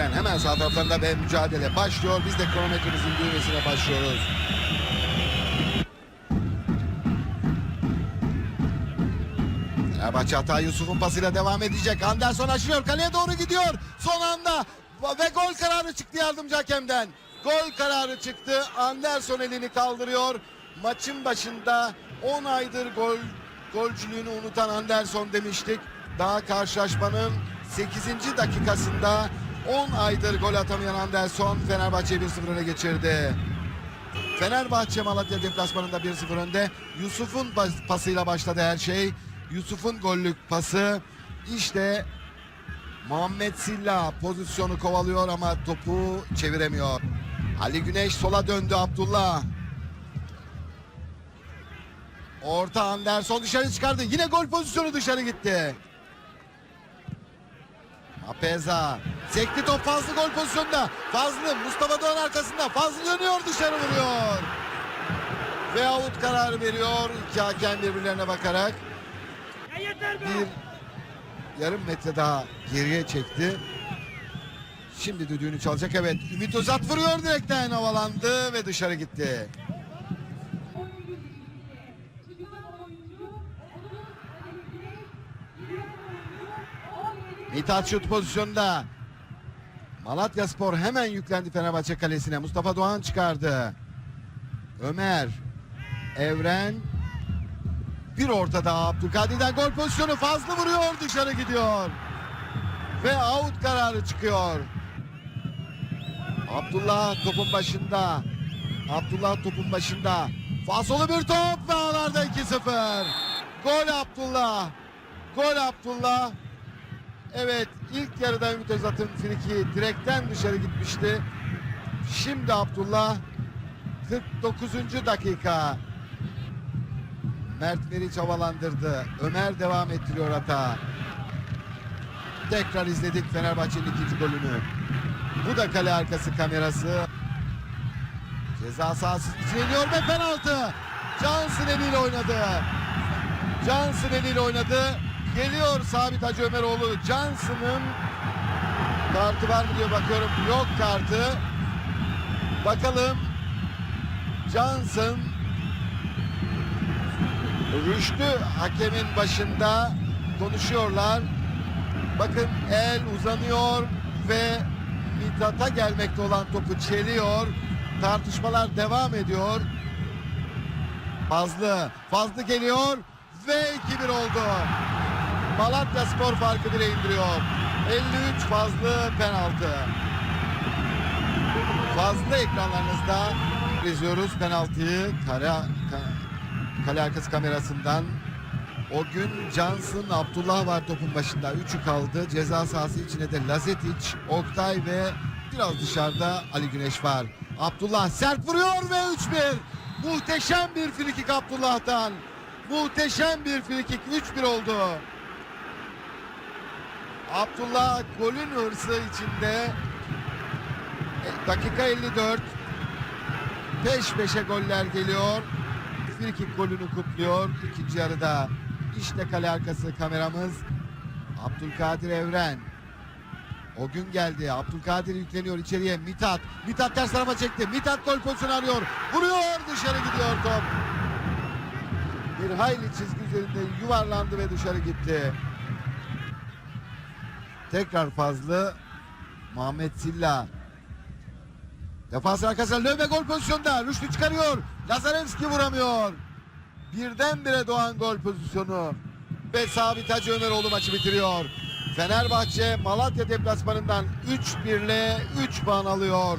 Evren hemen sağ taraflarında ve mücadele başlıyor. Biz de kronometremizin düğmesine başlıyoruz. Fenerbahçe hata Yusuf'un pasıyla devam edecek. Anderson aşırıyor. Kaleye doğru gidiyor. Son anda ve gol kararı çıktı yardımcı hakemden. Gol kararı çıktı. Anderson elini kaldırıyor. Maçın başında 10 aydır gol golcülüğünü unutan Anderson demiştik. Daha karşılaşmanın 8. dakikasında 10 aydır gol atamayan Anderson Fenerbahçe'yi 1-0 öne geçirdi. Fenerbahçe Malatya deplasmanında 1-0 önde. Yusuf'un pasıyla başladı her şey. Yusuf'un gollük pası. İşte Muhammed Silla pozisyonu kovalıyor ama topu çeviremiyor. Ali Güneş sola döndü Abdullah. Orta Anderson dışarı çıkardı. Yine gol pozisyonu dışarı gitti. Apeza. Sekti top Fazlı gol pozisyonunda. Fazlı Mustafa Doğan arkasında. Fazlı dönüyor dışarı vuruyor. Ve out kararı veriyor. İki hakem birbirlerine bakarak. Bir yarım metre daha geriye çekti. Şimdi düdüğünü çalacak. Evet Ümit Özat vuruyor direkten havalandı ve dışarı gitti. Mithat şut pozisyonda. Malatya Spor hemen yüklendi Fenerbahçe kalesine. Mustafa Doğan çıkardı. Ömer. Evren. Bir ortada Abdülkadir'den gol pozisyonu fazla vuruyor dışarı gidiyor. Ve out kararı çıkıyor. Abdullah topun başında. Abdullah topun başında. Fasolu bir top ve ağlarda 2-0. Gol Abdullah. Gol Abdullah. Evet ilk yarıda Ümit Özat'ın friki direkten dışarı gitmişti. Şimdi Abdullah 49. dakika. Mert Meriç havalandırdı. Ömer devam ettiriyor hata. Tekrar izledik Fenerbahçe'nin ikinci golünü. Bu da kale arkası kamerası. Ceza sahası içine iniyor ve penaltı. Johnson eliyle oynadı. Johnson eliyle oynadı. Geliyor Sabit Hacı Ömeroğlu. Johnson'ın kartı var mı diyor bakıyorum. Yok kartı. Bakalım. Johnson Rüştü hakemin başında konuşuyorlar. Bakın el uzanıyor ve Mithat'a gelmekte olan topu çeliyor. Tartışmalar devam ediyor. Fazlı, Fazlı geliyor ve 2-1 oldu. Malatya Spor farkı 1'e indiriyor. 53 Fazlı penaltı. Fazla ekranlarınızda izliyoruz penaltıyı. Kare, ka- kale arkası kamerasından. O gün Johnson, Abdullah var topun başında. Üçü kaldı. Ceza sahası içine de Lazetic, Oktay ve biraz dışarıda Ali Güneş var. Abdullah sert vuruyor ve 3-1. Muhteşem bir frikik Abdullah'tan. Muhteşem bir frikik 3-1 oldu. Abdullah golün hırsı içinde e, dakika 54 peş peşe goller geliyor. Frikik golünü kutluyor ikinci yarıda. İşte kale arkası kameramız. Abdülkadir Evren. O gün geldi. Abdülkadir yükleniyor içeriye. Mithat. Mithat ters tarafa çekti. Mithat gol pozisyonu arıyor. Vuruyor dışarı gidiyor top. Bir hayli çizgi üzerinde yuvarlandı ve dışarı gitti. Tekrar fazla Muhammed Silla Defans arkasına Löwe gol pozisyonda. Rüştü çıkarıyor. Lazarevski vuramıyor. Birdenbire doğan gol pozisyonu. Ve Sabit Hacı Ömeroğlu maçı bitiriyor. Fenerbahçe Malatya deplasmanından 3-1 ile 3 puan alıyor.